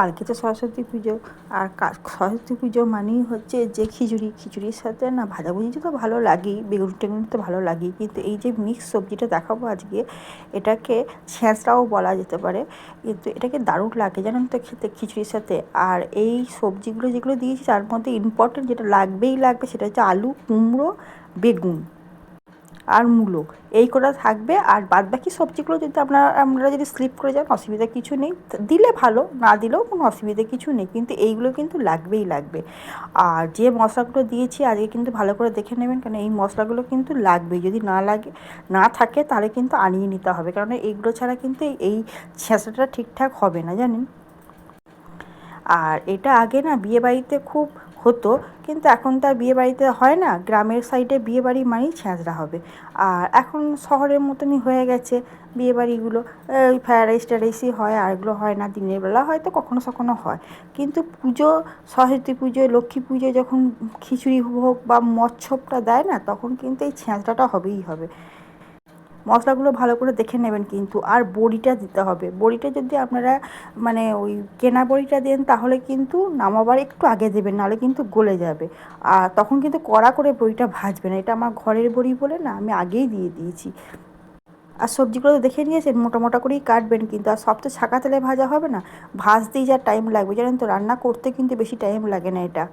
কালকে তো সরস্বতী পুজো, আর সরস্বতী পুজো মানেই হচ্ছে যে খিচুড়ি, খিচুড়ির সাথে না ভাজাভুজি তো ভালো লাগেই, বেগুন টেগুন তো ভালো লাগেই, কিন্তু এই যে মিক্স সবজিটা দেখাবো আজকে, এটাকে ছ্যাঁচড়াও বলা যেতে পারে, কিন্তু এটাকে দারুণ লাগে জানেন তো খেতে খিচুড়ির সাথে, আর এই সবজিগুলো যেগুলো দিয়েছি তার মধ্যে ইম্পর্টেন্ট যেটা লাগবেই লাগবে সেটা হচ্ছে আলু, কুমড়ো, বেগুন। আর মূলো। এই কটা থাকবে আর বাদ বাকি সবজিগুলো যদি আপনারা আপনারা যদি স্লিপ করে যান, অসুবিধা কিছু নেই। দিলে ভালো, না দিলেও কোনো অসুবিধা কিছু নেই। কিন্তু এইগুলো কিন্তু লাগবেই লাগবে। আর যে মশলাগুলো দিয়েছি আজকে কিন্তু ভালো করে দেখে নেবেন কারণ এই মশলাগুলো কিন্তু লাগবে যদি না লাগে, না থাকে, তাহলে কিন্তু আনিয়ে নিতে হবে। কারণ এইগুলো ছাড়া কিন্তু এই ছেঁচাটা ঠিকঠাক হবে না, জানেন? আর এটা আগে না বিয়েবাড়িতে খুব হতো, কিন্তু এখন তো আর বিয়েবাড়িতে হয় না। গ্রামের সাইডে বিয়েবাড়ি মানেই ছ্যাঁচড়া হবে। আর এখন শহরের মতনই হয়ে গেছে বিয়েবাড়িগুলো ওই ফ্রায়েড রাইস ট্যারাইসই হয়, আর এগুলো হয় না। দিনের বেলা হয়তো কখনো সখনো হয়। কিন্তু পুজো, সরস্বতী পুজোয় লক্ষ্মী পুজোয় যখন খিচুড়ি হোক বা মৎসবটা দেয় না, তখন কিন্তু এই ছ্যাঁচড়াটা হবেই হবে। মশলাগুলো ভালো করে দেখে নেবেন কিন্তু, আর বড়িটা দিতে হবে। বড়িটা যদি আপনারা মানে ওই কেনা বড়িটা দেন, তাহলে কিন্তু নামাবার একটু আগে দেবেন, নাহলে কিন্তু গলে যাবে। আর তখন কিন্তু কড়া করে বড়িটা ভাজবেন এটা আমার ঘরের বড়ি বলে না, আমি আগেই দিয়ে দিয়েছি। আর সবজিগুলো তো দেখে নিয়েছেন, মোটা মোটা করেই কাটবেন কিন্তু, আর সব তো ছাকা তেলে ভাজা হবে না। ভাজতেই যা টাইম লাগবে, জানেন তো, রান্না করতে কিন্তু বেশি টাইম লাগে না এটা।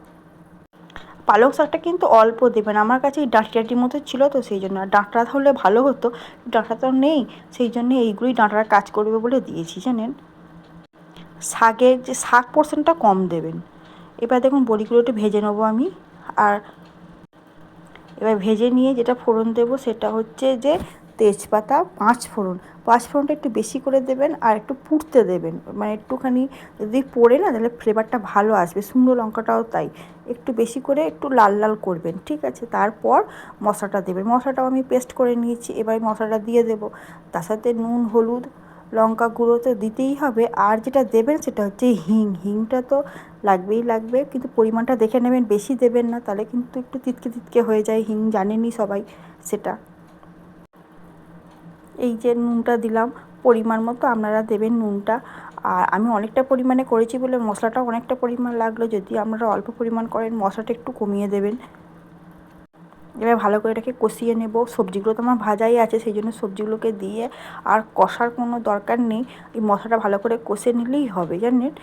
পালং শাকটা কিন্তু অল্প দেবেন। আমার কাছে এই ডাঁটি ডাঁটির মতো ছিল তো সেই জন্য। আর ডাঁটা হলে ভালো হতো, ডাঁটা তো নেই, সেই জন্য এইগুলোই ডাঁটার কাজ করবে বলে দিয়েছি, জানেন। শাকের যে শাক পোর্শনটা কম দেবেন। এবার দেখুন বড়িগুলো একটু ভেজে নেব আমি। আর এবার ভেজে নিয়ে যেটা ফোড়ন দেবো সেটা হচ্ছে যে তেজপাতা, পাঁচ ফোড়ন। পাঁচ ফোড়নটা একটু বেশি করে দেবেন আর একটু পুড়তে দেবেন। মানে একটুখানি যদি পড়ে না, তাহলে ফ্লেভারটা ভালো আসবে। শুকনো লঙ্কাটাও তাই। একটু বেশি করে একটু লাল লাল করবেন, ঠিক আছে? তারপর মশলাটা দেবেন। মশলাটাও আমি পেস্ট করে নিয়েছি। এবার মশলাটা দিয়ে দেবো। তার সাথে নুন, হলুদ, লঙ্কা গুঁড়ো তো দিতেই হবে। আর যেটা দেবেন সেটা হচ্ছে হিং। হিংটা তো লাগবেই লাগবে, কিন্তু পরিমাণটা দেখে নেবেন। বেশি দেবেন না, তাহলে কিন্তু একটু তিতকে তিতকে হয়ে যায় হিং। জানেনই সবাই সেটা। এই যে নুনটা দিলাম, পরিমাণ মতো আপনারা দেবেন নুনটা। আর আমি অনেকটা পরিমাণে করেছি বলে মশলাটাও অনেকটা পরিমাণ লাগল, যদি আপনারা অল্প পরিমাণ করেন, মশলাটা একটু কমিয়ে দেবেন। এবার ভালো করে এটাকে কষিয়ে নেব। সবজিগুলো তো আমার ভাজাই আছে, সেই জন্য সবজিগুলোকে দিয়ে আর কষার কোনো দরকার নেই। এই মশলাটা ভালো করে কষে নিলেই হবে, জানেন?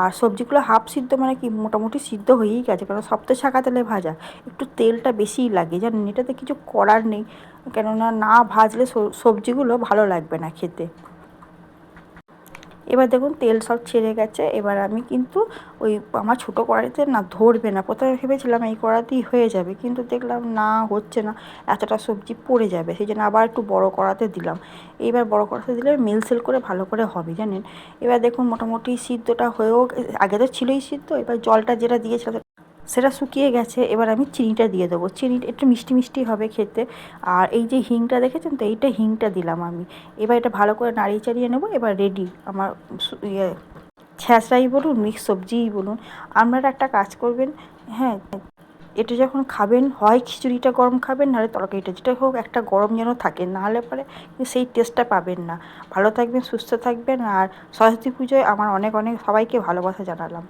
আর সবজিগুলো হাফ সিদ্ধ মানে কি, মোটামুটি সিদ্ধ হয়েই গেছে, কারণ সব তো ছাকা তেলে ভাজা। একটু তেলটা বেশিই লাগে, জানেন? এটাতে কিছু করার নেই। কেননা না ভাজলে সবজিগুলো ভালো লাগবে না খেতে। এবার দেখুন তেল সব ছেড়ে গেছে, এবার আমি কিন্তু ওই আমার ছোটো কড়াইতে না ধরবে না। প্রথমে ভেবেছিলাম এই কড়াতেই হয়ে যাবে, কিন্তু দেখলাম না, হচ্ছে না, এতটা সবজি পড়ে যাবে, সেই জন্য আবার একটু বড় কড়াতে দিলাম। এইবার বড় কড়াতে দিলে মেলসেল করে ভালো করে হবে, জানেন? এবার দেখুন মোটামুটি সিদ্ধটা হয়েও, আগে তো ছিলই সিদ্ধ, এবার জলটা যেটা দিয়েছিলাম সেটা শুকিয়ে গেছে, এবার আমি চিনিটা দিয়ে দেবো। চিনি একটু মিষ্টি মিষ্টি হবে খেতে। আর এই যে হিংটা দেখেছেন তো, এইটা হিংটা দিলাম আমি। এবার এটা ভালো করে নাড়িয়ে চাড়িয়ে নেব, এবার রেডি আমার ইয়ে ছ্যাঁচড়াই বলুন মিক্স সবজিই বলুন। আপনারা একটা কাজ করবেন হ্যাঁ এটা যখন খাবেন, হয় খিচুড়িটা গরম খাবেন, নাহলে তরকারিটা যেটা হোক, একটা গরম যেন থাকে নাহলে পরে সেই টেস্টটা পাবেন না। ভালো থাকবেন, সুস্থ থাকবেন, আর সরস্বতী পুজোয় আমার অনেক অনেক সবাইকে ভালোবাসা জানালাম।